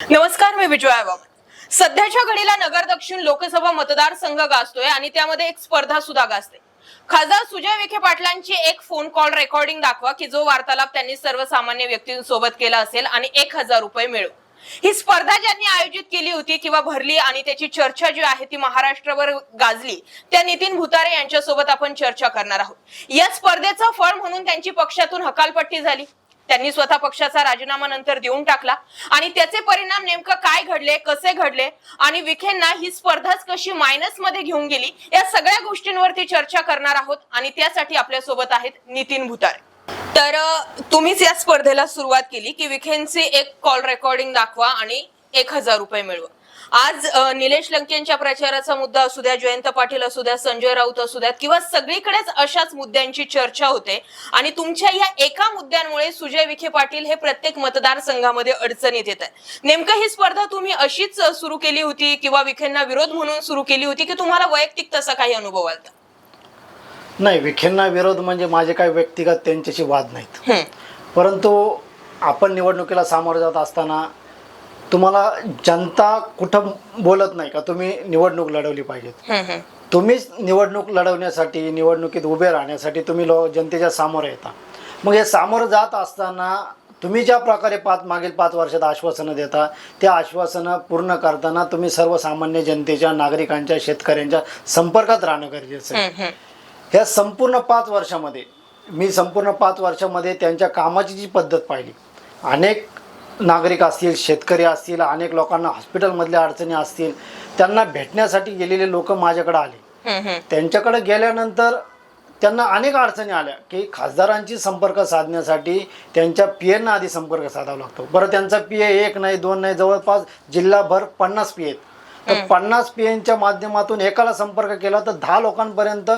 नमस्कार मी विजया वामन सध्याच्या घडीला नगर दक्षिण लोकसभा मतदारसंघ गाजतोय आणि त्यामध्ये एक स्पर्धा सुद्धा गाजते. खासदार सुजय विखे पाटलांची एक फोन कॉल रेकॉर्डिंग दाखवा की जो वार्तालाप त्यांनी सर्वसामान्य व्यक्तींसोबत केला असेल आणि एक हजार रुपये मिळू ही स्पर्धा ज्यांनी आयोजित केली होती किंवा भरली आणि त्याची चर्चा जी आहे ती महाराष्ट्रावर गाजली त्या नितीन भुतारे यांच्यासोबत आपण चर्चा करणार आहोत. या स्पर्धेचं फळ म्हणून त्यांची पक्षातून हकालपट्टी झाली. त्यांनी स्वतः पक्षाचा राजीनामा नंतर देऊन टाकला. आणि त्याचे परिणाम नेमकं काय घडले कसे घडले आणि विखेंना ही स्पर्धाच कशी मायनसमध्ये घेऊन गेली या सगळ्या गोष्टींवरती चर्चा करणार आहोत. आणि त्यासाठी आपल्यासोबत आहेत नितीन भुतारे. तर तुम्हीच या स्पर्धेला सुरुवात केली की विखेंचे एक कॉल रेकॉर्डिंग दाखवा आणि एक हजार रुपये मिळवा. आज निलेश लंकेंच्या प्रचाराचा मुद्दा असू द्या जयंत पाटील असू द्या संजय राऊत असू द्यात किंवा सगळीकडेच अशाच मुद्द्यांची चर्चा होते. आणि तुमच्या या एका मुद्द्यांमुळे सुजय विखे पाटील हे प्रत्येक मतदारसंघामध्ये अडचणीत येत आहे नेमकं ही स्पर्धा तुम्ही अशीच सुरू केली होती किंवा विखेंना विरोध म्हणून सुरू केली होती की तुम्हाला वैयक्तिक तसा काही अनुभव आलता? नाही विखेंना विरोध म्हणजे माझे काही व्यक्तिगत त्यांच्याशी वाद नाहीत. परंतु आपण निवडणुकीला सामोरं जात असताना तुम्हाला जनता कुठं बोलत नाही का तुम्ही निवडणूक लढवली पाहिजेत. तुम्हीच निवडणूक लढवण्यासाठी निवडणुकीत उभे राहण्यासाठी तुम्ही लो जनतेच्या सामोरं येता मग हे सामोरं जात असताना तुम्ही ज्या प्रकारे पाच मागील पाच वर्षात आश्वासनं देता त्या आश्वासनं पूर्ण करताना तुम्ही सर्वसामान्य जनतेच्या नागरिकांच्या शेतकऱ्यांच्या संपर्कात राहणं गरजेचं आहे. ह्या संपूर्ण पाच वर्षामध्ये मी संपूर्ण पाच वर्षामध्ये त्यांच्या कामाची जी पद्धत पाहिली अनेक नागरिक असतील शेतकरी असतील अनेक लोकांना हॉस्पिटलमधल्या अडचणी असतील त्यांना भेटण्यासाठी गेलेले लोक माझ्याकडे आले. त्यांच्याकडे गेल्यानंतर त्यांना अनेक अडचणी आल्या की खासदारांची संपर्क साधण्यासाठी त्यांच्या पी एना आधी संपर्क साधावा लागतो. बरं त्यांचा पी ए एक नाही दोन नाही जवळपास जिल्हाभर पन्नास पी आहेत तर पन्नास पी एनच्या माध्यमातून एकाला संपर्क केला तर दहा लोकांपर्यंत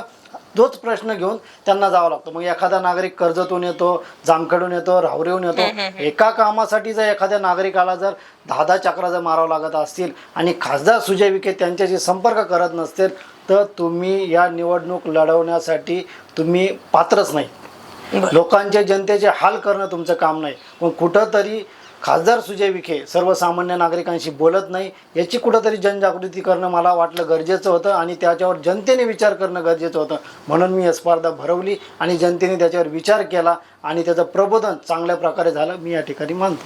तोच प्रश्न घेऊन त्यांना जावं लागतो. मग एखादा नागरिक कर्जतून येतो जामखेडून येतो राहुरीहून येतो. एका कामासाठी जर एखाद्या नागरिकाला जर दहा दहा चक्रा जर मारावं लागत असतील आणि खासदार सुजय विखे त्यांच्याशी संपर्क करत नसतील तर तुम्ही या निवडणूक लढवण्यासाठी तुम्ही पात्रच नाही. बरं. लोकांचे जनतेचे हाल करणं तुमचं काम नाही. पण कुठंतरी खासदार सुजय विखे सर्वसामान्य नागरिकांशी बोलत नाही याची कुठंतरी जनजागृती करणं मला वाटलं गरजेचं होतं आणि त्याच्यावर जनतेने विचार करणं गरजेचं होतं. म्हणून मी स्पर्धा भरवली आणि जनतेने त्याच्यावर विचार केला आणि त्याचं प्रबोधन चांगल्या प्रकारे झालं. मी या ठिकाणी मानतो.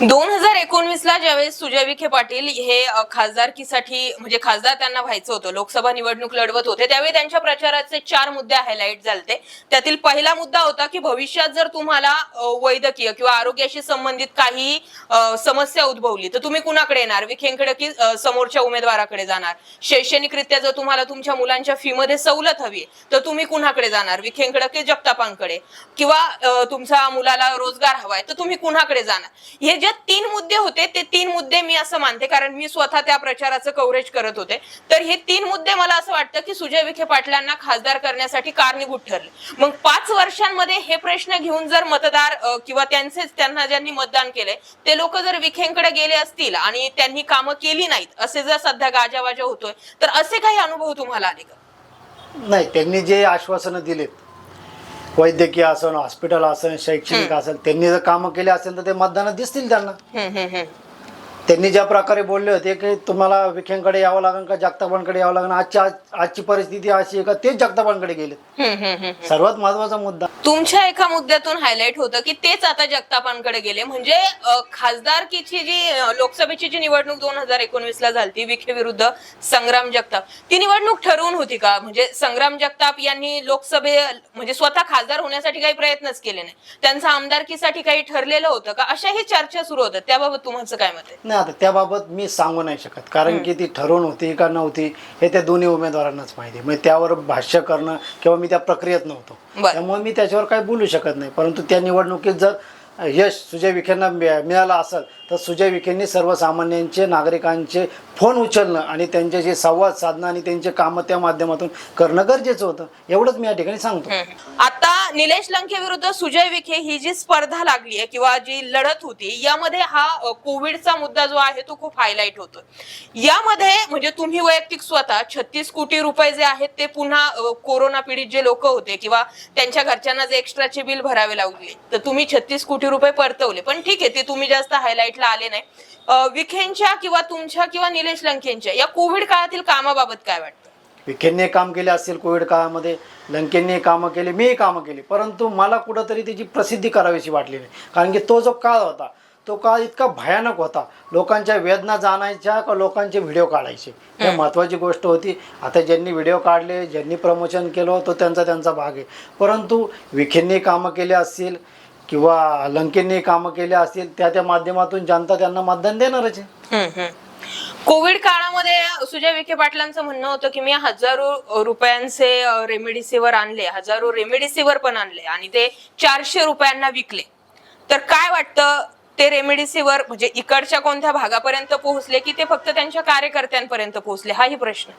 दोन हजार एकोणवीस ला ज्यावेळेस सुजय विखे पाटील हे खासदारकीसाठी म्हणजे खासदार त्यांना व्हायचं होतं लोकसभा निवडणूक लढवत होते त्यावेळी त्यांच्या प्रचाराचे चार मुद्दे हायलाईट झाले त्यातील पहिला मुद्दा होता की भविष्यात जर तुम्हाला वैद्यकीय किंवा आरोग्याशी संबंधित काही समस्या उद्भवली तर तुम्ही कुणाकडे येणार? विखेंकडे की समोरच्या उमेदवाराकडे जाणार? शैक्षणिकरित्या जर तुम्हाला तुमच्या मुलांच्या फी मध्ये सवलत हवी तर तुम्ही कुणाकडे जाणार? विखेंकडे की जगतापांकडे? किंवा तुमच्या मुलाला रोजगार हवाय तर तुम्ही कुणाकडे जाणार? हे जे तीन मुद्दे होते ते तीन मुद्दे मी असं मानते. कारण मी स्वतः त्या प्रचाराचं कव्हरेज करत होते. तर हे तीन मुद्दे मला असं वाटतं की सुजय विखे पाटलांना खासदार करण्यासाठी कारणीभूत ठरले. मग पाच वर्षांमध्ये हे प्रश्न घेऊन जर मतदार किंवा त्यांचेच त्यांना ज्यांनी मतदान केले ते लोक जर विखेंकडे गेले असतील आणि त्यांनी कामं केली नाहीत असे जर सध्या गाजावाजा होतोय तर असे काही अनुभव तुम्हाला आले का? नाही त्यांनी जे आश्वासनं दिलेत वैद्यकीय असेल हॉस्पिटल असेल शैक्षणिक असेल त्यांनी जर कामं केली असेल तर ते मतदानात दिसतील त्यांना हम्म, हम्म, हम्म. त्यांनी ज्या प्रकारे बोलले होते की तुम्हाला विखेंकडे यावं लागेल का जगतापांकडे यावं लागेल? आजची आज- आजची परिस्थिती अशी आहे का? तेच जगतापांकडे गेले हम्म, हम्म, हम्म. सर्वात महत्त्वाचा मुद्दा. तुमच्या एका मुद्द्यातून हायलाइट होतं की तेच आता जगतापांकडे गेले. म्हणजे अ, खासदारकीची जी अ, लोकसभेची जी निवडणूक दोन हजार एकोणवीस ला झाली विखे विरुद्ध संग्राम जगताप ती निवडणूक ठरवून होती का? म्हणजे संग्राम जगताप यांनी लोकसभे म्हणजे स्वतः खासदार होण्यासाठी काही प्रयत्नच केले नाही. त्यांचं आमदारकीसाठी काही ठरलेलं होतं का? अशाही चर्चा सुरू होत्या. त्याबाबत तुमचं काय मत आहे? नाही आता त्याबाबत मी सांगू नाही शकत. कारण की ती ठरवून होती का नव्हती हे त्या दोन्ही उमेदवारांनाच माहिती म्हणजे त्यावर भाष्य करणं किंवा मी त्या प्रक्रियेत नव्हतो. बरं. त्यामुळे मी त्याच्यावर काही बोलू शकत नाही. परंतु त्या निवडणुकीत जर यश सुजय विखेंना मिळा- मिळालं असेल तर सुजय विखेंनी सर्वसामान्यांचे नागरिकांचे फोन उचलणं आणि त्यांच्याशी संवाद साधणं आणि त्यांचे कामं त्या माध्यमातून करणं गरजेचं होतं. एवढंच मी या ठिकाणी सांगतो. आता निलेश लंके विरुद्ध सुजय विखे ही जी स्पर्धा लागली आहे किंवा जी लढत होती यामध्ये हा कोविडचा मुद्दा जो आहे तो खूप हायलाईट होतो यामध्ये म्हणजे तुम्ही वैयक्तिक स्वतः छत्तीस कोटी रुपये जे आहेत ते पुन्हा कोरोना पीडित जे लोक होते किंवा त्यांच्या घरच्यांना जे एक्स्ट्राचे बिल भरावे लागले तर तुम्ही छत्तीस कोटी रुपये परतवले. पण ठीक आहे ते तुम्ही जास्त हायलाईट हायलाईटला आले नाही. विखेंच्या किंवा तुमच्या किंवा निलेश लंकेंच्या या कोविड काळातील कामाबाबत काय वाटतं? विखेंनी काम केले असतील कोविड काळामध्ये लंकेंनी कामं केली मीही कामं केली परंतु मला कुठंतरी त्याची प्रसिद्धी करावीशी वाटली नाही. कारण की तो जो काळ होता तो काळ इतका भयानक होता. लोकांच्या वेदना जाणायच्या का लोकांचे व्हिडिओ काढायचे? हे महत्त्वाची गोष्ट होती. आता ज्यांनी व्हिडिओ काढले ज्यांनी प्रमोशन केलं तो त्यांचा त्यांचा भाग आहे. परंतु विखेंनी कामं केले असतील किंवा लंकेंनी कामं केले असतील त्या त्या माध्यमातून जनता त्यांना मतदान देणारच आहे. कोविड काळामध्ये सुजय विखे पाटलांचं म्हणणं होतं की मी हजारो रुपयांचे रेमेडिसिवर आणले हजारो रेमेडिसिवर पण आणले आणि ते चारशे रुपयांना विकले. तर काय वाटतं ते रेमेडिसिवर म्हणजे इकडच्या कोणत्या भागापर्यंत पोहोचले की ते फक्त त्यांच्या कार्यकर्त्यांपर्यंत पोहोचले? हाही प्रश्न.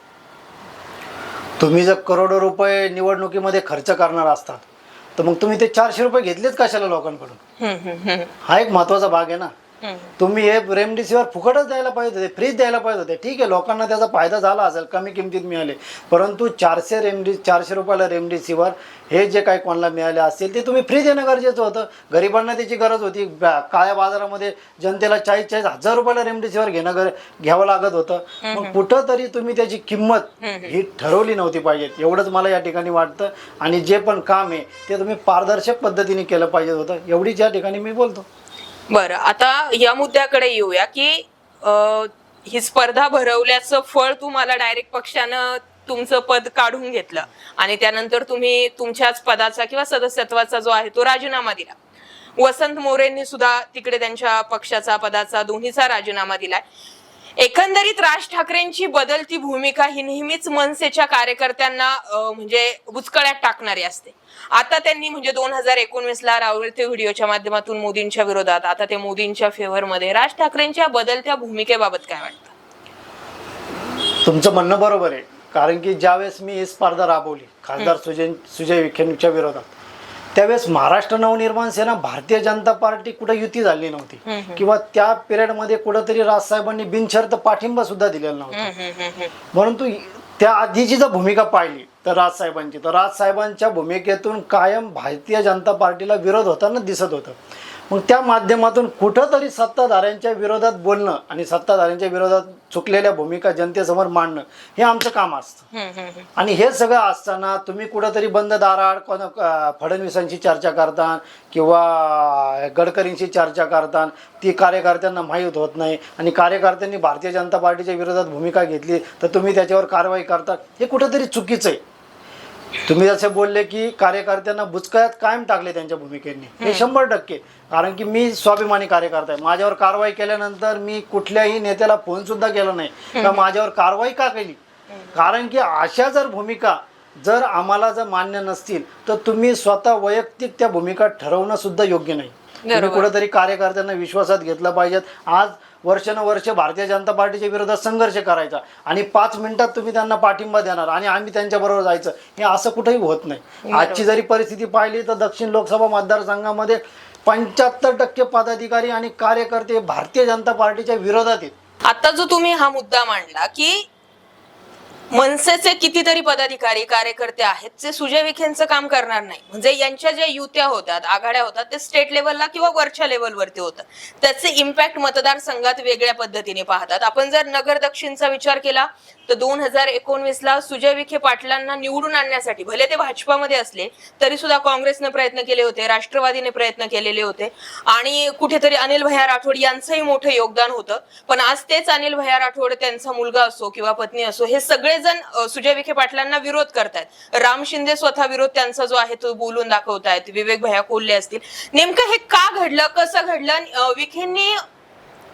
तुम्ही जर करोडो रुपये निवडणुकीमध्ये खर्च करणार असतात तर मग तुम्ही ते चारशे रुपये घेतलेच कशाला लोकांकडून हम्म, हम्म, हम्म, हा एक महत्त्वाचा भाग आहे ना. तुम्ही हे रेमडेसिवीर फुकटच द्यायला पाहिजे होते फ्रीच द्यायला पाहिजे होते. ठीक आहे लोकांना त्याचा फायदा झाला असेल कमी किमतीत मिळाले. परंतु चारशे रेमडी चारशे रुपयाला रेमडेसिवीर हे जे काही कोणाला मिळाले असतील ते तुम्ही फ्री देणं गरजेचं होतं. गरिबांना त्याची गरज होती. काळ्या बाजारामध्ये जनतेला चाळीस चाळीस हजार रुपयाला रेमडेसिवीर घेणं गर घ्यावं लागत होतं. मग कुठं तरी तुम्ही त्याची किंमत ही ठरवली नव्हती पाहिजे. एवढंच मला या ठिकाणी वाटतं. आणि जे पण काम आहे ते तुम्ही पारदर्शक पद्धतीने केलं पाहिजे होतं. एवढीच या ठिकाणी मी बोलतो. बरं आता या मुद्द्याकडे येऊया की अं, ही स्पर्धा भरवल्याचं फळ तुम्हाला डायरेक्ट पक्षानं तुमचं पद काढून घेतलं आणि त्यानंतर तुम्ही तुमच्याच पदाचा किंवा सदस्यत्वाचा जो आहे तो राजीनामा दिला. वसंत मोरेंनी सुद्धा तिकडे त्यांच्या पक्षाचा पदाचा दोन्हीचा राजीनामा दिलाय. एकंदरीत राज ठाकरेंची बदलती भूमिका ही नेहमीच मनसेच्या कार्यकर्त्यांना म्हणजे बुचकळ्यात टाकणारी असते. आता त्यांनी म्हणजे दोन हजार एकोणवीस ला रावळते व्हिडिओच्या माध्यमातून मोदींच्या विरोधात आता ते मोदींच्या फेवर मध्ये राज ठाकरेंच्या बदलत्या भूमिकेबाबत काय वाटतं? तुमचं म्हणणं बरोबर आहे. कारण की ज्यावेळेस मी ही स्पर्धा राबवली खासदार सुजय सुजय विखेंच्या विरोधात त्यावेळेस महाराष्ट्र नवनिर्माण सेना भारतीय जनता पार्टी कुठे युती झाली नव्हती. किंवा त्या पिरियडमध्ये कुठंतरी राजसाहेबांनी बिनशर्त पाठिंबा सुद्धा दिलेला नव्हता. परंतु त्या आधीची जर भूमिका पाहिली तर राजसाहेबांची तर राजसाहेबांच्या भूमिकेतून कायम भारतीय जनता पार्टीला विरोध होताना दिसत होतं. मग त्या माध्यमातून कुठंतरी सत्ताधाऱ्यांच्या विरोधात बोलणं आणि सत्ताधाऱ्यांच्या विरोधात चुकलेल्या भूमिका जनतेसमोर मांडणं हे आमचं काम असतं. आणि हे सगळं असताना तुम्ही कुठंतरी बंद दाराड कोण अं, फडणवीसांची चर्चा करता किंवा गडकरींची चर्चा करता ती कार्यकर्त्यांना माहीत होत नाही आणि कार्यकर्त्यांनी भारतीय जनता पार्टीच्या विरोधात भूमिका घेतली तर तुम्ही त्याच्यावर कारवाई करता हे कुठंतरी चुकीचं आहे तुम्ही जसे बोलले की कार्यकर्त्यांना बुचकळ्यात कायम टाकले त्यांच्या भूमिकेने. हे शंभर टक्के. कारण की मी स्वाभिमानी कार्यकर्ता आहे. माझ्यावर कारवाई केल्यानंतर मी कुठल्याही नेत्याला फोन सुद्धा केला नाही. का माझ्यावर कारवाई का केली? कारण की अशा जर भूमिका जर आम्हाला जर मान्य नसतील तर तुम्ही स्वतः वैयक्तिक त्या भूमिका ठरवणं सुद्धा योग्य नाही. तुम्ही. कुठेतरी कार्यकर्त्यांना विश्वासात घेतलं पाहिजेत. आज वर्षानुवर्ष भारतीय जनता पार्टीच्या विरोधात संघर्ष करायचा आणि पाच मिनिटात तुम्ही त्यांना पाठिंबा देणार आणि आम्ही त्यांच्या बरोबर जायचं हे असं कुठेही होत नाही. आजची जरी परिस्थिती पाहिली तर दक्षिण लोकसभा मतदारसंघामध्ये पंच्याहत्तर टक्के पदाधिकारी आणि कार्यकर्ते भारतीय जनता पार्टीच्या विरोधात आहेत. आता जो तुम्ही हा मुद्दा मांडला की मनसेचे कितीतरी पदाधिकारी कार्यकर्ते आहेत जे सुजय विखेंचं काम करणार नाही. म्हणजे यांच्या ज्या युत्या होतात आघाड्या होतात ते स्टेट लेवलला किंवा वरच्या लेवलवरती होतात. त्याचे इम्पॅक्ट मतदारसंघात वेगळ्या पद्धतीने पाहतात. आपण जर नगर दक्षिणचा विचार केला तर दोन हजार एकोणवीस ला सुजय विखे पाटलांना निवडून आणण्यासाठी भले ते भाजपामध्ये असले तरी सुद्धा काँग्रेसने प्रयत्न केले होते राष्ट्रवादीने प्रयत्न केलेले होते. आणि कुठेतरी अनिल भैया राठोड यांचंही मोठं योगदान होतं. पण आज तेच अनिल भैया राठोड त्यांचा मुलगा असो किंवा पत्नी असो हे सगळे सगळेजण सुजय विखे पाटलांना विरोध करतायत. राम शिंदे स्वतः विरोध त्यांचा जो आहे तो बोलून दाखवतायत. विवेक भैया कोल्हे असतील. नेमकं हे का घडलं कसं घडलं? विखेंनी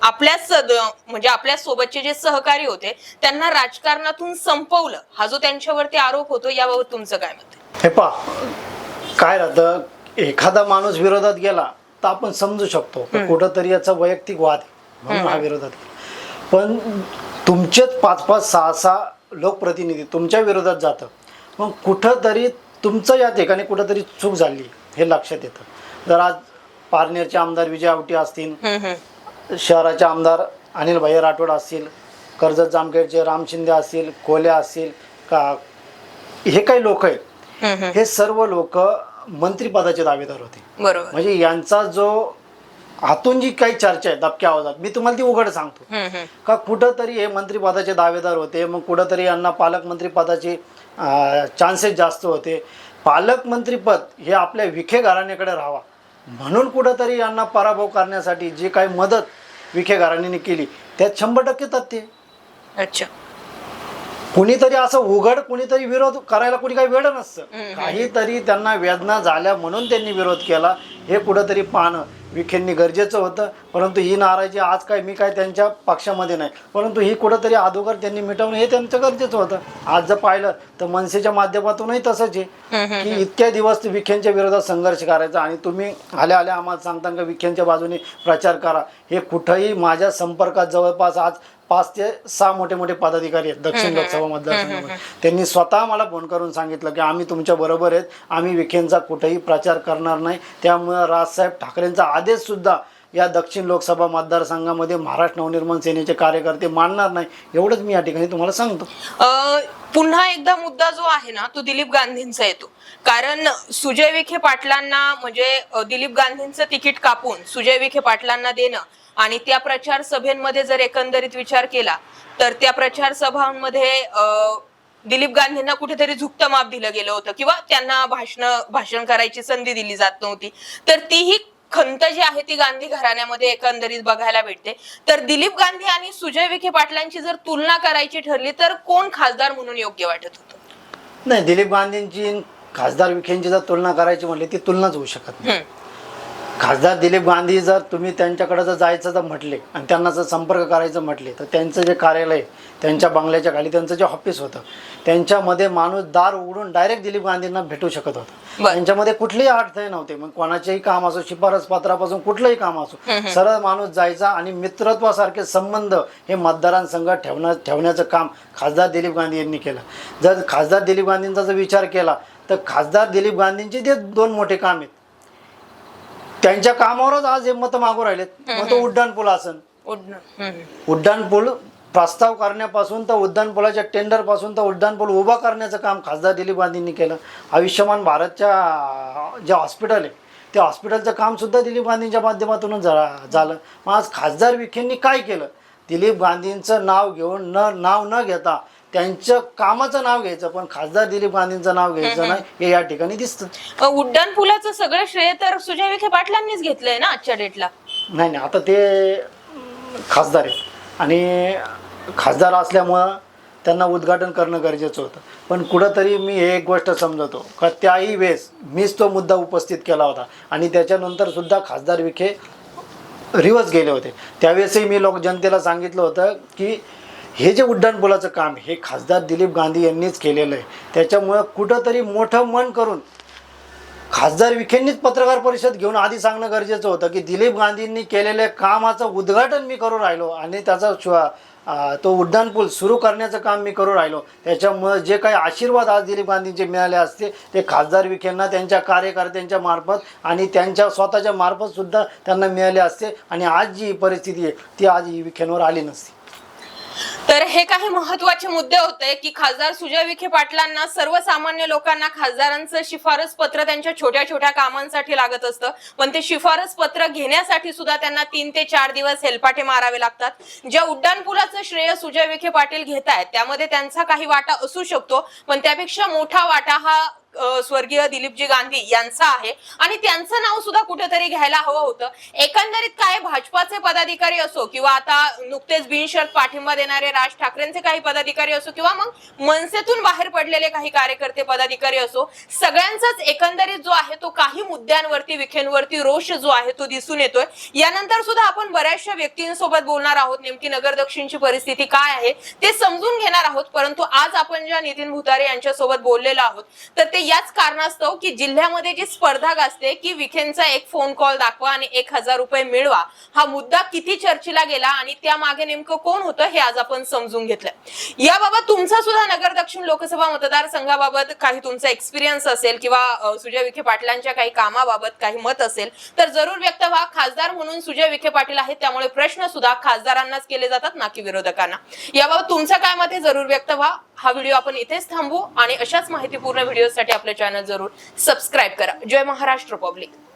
आपल्या सद म्हणजे आपल्या सोबतचे जे सहकारी होते त्यांना राजकारणातून संपवलं. हा जो त्यांच्यावरती आरोप होतो याबाबत तुमचं काय मत? हे पा काय राहतं? एखादा माणूस विरोधात गेला तर आपण समजू शकतो. कुठंतरी याचा वैयक्तिक वाद आहे. म्हणून हा विरोधात पण तुमचेच पाच पाच सहा सहा लोकप्रतिनिधी तुमच्या विरोधात जातं. मग कुठंतरी तुमचं या ठिकाणी कुठंतरी चूक झाली हे लक्षात येतं. जर आज पारनेरचे आमदार विजय आवटी असतील. शहराचे आमदार अनिल भैया राठोड असतील कर्जत जामखेडचे राम शिंदे असतील कोल्हे असतील का हे काही लोक आहेत. हे सर्व लोक मंत्रिपदाचे दावेदार होते. बरोबर. म्हणजे यांचा जो आतून जी काही चर्चा आहे दबक्या आवाजात मी तुम्हाला ती उघड सांगतो. का कुठंतरी हे मंत्रिपदाचे दावेदार होते मग कुठंतरी यांना पालकमंत्री पदाचे चान्सेस जास्त होते पालकमंत्रीपद हे आपल्या विखे घराण्याकडे राहावा म्हणून कुठंतरी यांना पराभव करण्यासाठी जी काही मदत विखे घराण्याने केली त्यात शंभर टक्के तथ्य. अच्छा कुणीतरी असं उघड कुणीतरी विरोध करायला कुणी काही वेळ नसतं. काहीतरी त्यांना वेदना झाल्या म्हणून त्यांनी विरोध केला हे कुठंतरी पाहणं विखेंनी गरजेचं होतं. परंतु ही नाराजी आज काय मी काय त्यांच्या पक्षामध्ये नाही. परंतु ही कुठंतरी अगोदर त्यांनी मिटवणं हे त्यांचं गरजेचं होतं. आज जर पाहिलं तर मनसेच्या माध्यमातूनही तसंच आहे की इतक्या दिवस विखेंच्या विरोधात संघर्ष करायचा आणि तुम्ही आल्या आल्या आम्हाला सांगता का विखेंच्या बाजूने प्रचार करा. हे कुठंही माझ्या संपर्कात जवळपास आज पाच ते सहा मोठे मोठे पदाधिकारी आहेत दक्षिण लोकसभा मतदारसंघामध्ये. त्यांनी स्वतः मला फोन करून सांगितलं की आम्ही तुमच्या बरोबर आहेत आम्ही विखेंचा कुठेही प्रचार करणार नाही. त्यामुळं राजसाहेब ठाकरेंचा आदेश सुद्धा या दक्षिण लोकसभा मतदारसंघामध्ये महाराष्ट्र नवनिर्माण सेनेचे कार्यकर्ते मानणार नाही एवढंच मी या ठिकाणी तुम्हाला सांगतो. पुन्हा एकदा मुद्दा जो आहे ना तो दिलीप गांधींचा येतो. कारण सुजय विखे पाटलांना म्हणजे दिलीप गांधींचं तिकीट कापून सुजय विखे पाटलांना देणं आणि त्या प्रचार सभेमध्ये जर एकंदरीत विचार केला तर त्या प्रचार सभांमध्ये दिलीप गांधींना कुठेतरी झुकतं माप दिलं गेलं होतं किंवा त्यांना भाषण भाषण करायची संधी दिली जात नव्हती. तर तीही खंत जी आहे ती गांधी घराण्यामध्ये एकंदरीत बघायला भेटते. तर दिलीप गांधी आणि सुजय विखे पाटलांची जर तुलना करायची ठरली तर कोण खासदार म्हणून योग्य वाटत होतं? नाही दिलीप गांधींची खासदार विखेंची जर तुलना करायची म्हटली ती तुलनाच होऊ शकत नाही. खासदार दिलीप गांधी जर तुम्ही त्यांच्याकडे जर जायचं जर म्हटले आणि त्यांना जर संपर्क करायचं म्हटले तर त्यांचं जे कार्यालय त्यांच्या बंगल्याच्या खाली त्यांचं जे ऑफिस होतं त्यांच्यामध्ये माणूस दार उघडून डायरेक्ट दिलीप गांधींना भेटू शकत होता. त्यांच्यामध्ये कुठलेही अडथळे नव्हते. मग कोणाचेही काम असो शिफारस पत्रापासून कुठलंही काम असो सरळ माणूस जायचा आणि मित्रत्वासारखे संबंध हे मतदारांसंग ठेवण्या ठेवण्याचं काम खासदार दिलीप गांधी यांनी केलं. जर खासदार दिलीप गांधींचा जर विचार केला तर खासदार दिलीप गांधींचे ते दोन मोठे काम आहेत त्यांच्या कामावरच आज हे मतं मागू राहिलेत. मग तो उड्डाण पूल असन. उड्डाण. पूल प्रस्ताव करण्यापासून तर उड्डाण पुलाच्या टेंडरपासून तर उड्डाण पूल उभा करण्याचं काम खासदार दिलीप गांधींनी केलं. आयुष्यमान भारतच्या जे हॉस्पिटल आहे त्या हॉस्पिटलचं काम सुद्धा दिलीप गांधींच्या माध्यमातूनच झा- झालं. मग आज खासदार विखेंनी काय केलं? दिलीप गांधींचं नाव घेऊन न नाव न घेता त्यांच्या कामाचं नाव घ्यायचं पण खासदार दिलीप गांधींचं नाव घ्यायचं नाही हे या ठिकाणी दिसतं. अ, उड्डाण पुलाचं सगळं श्रेय तर सुजय विखे पाटलांनीच घेतलंय ना आजच्या डेटला? नाही नाही आता ते अं, खासदार आहेत. आणि खासदार असल्यामुळं त्यांना उद्घाटन करणं गरजेचं होतं. पण कुठंतरी मी हे एक गोष्ट समजतो का त्याही वेळेस मीच तो मुद्दा उपस्थित केला होता. आणि त्याच्यानंतर सुद्धा खासदार विखे रिवर्स गेले होते. त्यावेळेसही मी लोक जनतेला सांगितलं होतं की हे जे उड्डाणपुलाचं काम हे खासदार दिलीप गांधी यांनीच केलेलं आहे. त्याच्यामुळं कुठंतरी मोठं मन करून खासदार विखेंनीच पत्रकार परिषद घेऊन आधी सांगणं गरजेचं होतं की दिलीप गांधींनी केलेल्या कामाचं उद्घाटन मी करू राहिलो आणि त्याचा श्व- तो उड्डाणपूल सुरू करण्याचं काम मी करू राहिलो. त्याच्यामुळं जे काही आशीर्वाद आज दिलीप गांधींचे मिळाले असते ते खासदार विखेंना त्यांच्या कार्यकर्त्यांच्या मार्फत आणि त्यांच्या स्वतःच्या मार्फतसुद्धा त्यांना मिळाले असते आणि आज जी परिस्थिती आहे ती आज ही विखेंवर आली नसती. हे काही महत्त्वाचे मुद्दे होते की खासदार सुजय विखे पाटलांना सर्वसामान्य लोकांना खासदारांचं शिफारस पत्र त्यांच्या छोट्या छोट्या कामांसाठी लागत असतं. पण ते शिफारस पत्र घेण्यासाठी सुद्धा त्यांना तीन ते चार दिवस हेलपाटे मारावे लागतात. ज्या उड्डाणपुलाचं श्रेय सुजय विखे पाटील घेत आहेत त्यामध्ये त्यांचा काही वाटा असू शकतो पण त्यापेक्षा मोठा वाटा हा स्वर्गीय दिलीपजी गांधी यांचा आहे. आणि त्यांचं नाव सुद्धा कुठेतरी घ्यायला हवं होतं. एकंदरीत काय भाजपाचे पदाधिकारी असो किंवा आता नुकतेच बिनशर्त पाठिंबा देणारे राज ठाकरेंचे काही पदाधिकारी असो किंवा मग मनसेतून बाहेर पडलेले काही कार्यकर्ते पदाधिकारी असो सगळ्यांचाच एकंदरीत जो आहे तो काही मुद्द्यांवरती विखेंवरती रोष जो आहे तो दिसून येतोय. यानंतर सुद्धा आपण बऱ्याचशा व्यक्तींसोबत बोलणार आहोत. नेमकी नगर दक्षिणची परिस्थिती काय आहे ते समजून घेणार आहोत. परंतु आज आपण ज्या नितीन भुतारे यांच्यासोबत बोललेलो आहोत तर ते याच कारणास्तव की जिल्ह्यामध्ये जी स्पर्धा गाजते की विखेंचा एक फोन कॉल दाखवा आणि एक हजार रुपये मिळवा हा मुद्दा किती चर्चेला गेला आणि त्या मागे नेमकं कोण होतं हे आज आपण समजून घेतलं याबाबत तुमचा सुद्धा नगर दक्षिण लोकसभा मतदारसंघाबाबत काही तुमचा एक्सपिरियन्स असेल किंवा सुजय विखे पाटलांच्या काही कामाबाबत काही मत असेल तर जरूर व्यक्त व्हा. खासदार म्हणून सुजय विखे पाटील आहेत त्यामुळे प्रश्न सुद्धा खासदारांनाच केले जातात ना की विरोधकांना. याबाबत तुमचं काय मत जरूर व्यक्त व्हा. हा व्हिडिओ आपण इथेच थांबू आणि अशाच माहितीपूर्ण व्हिडिओसाठी आपलं चॅनल जरूर सबस्क्राईब करा. जय महाराष्ट्र पब्लिक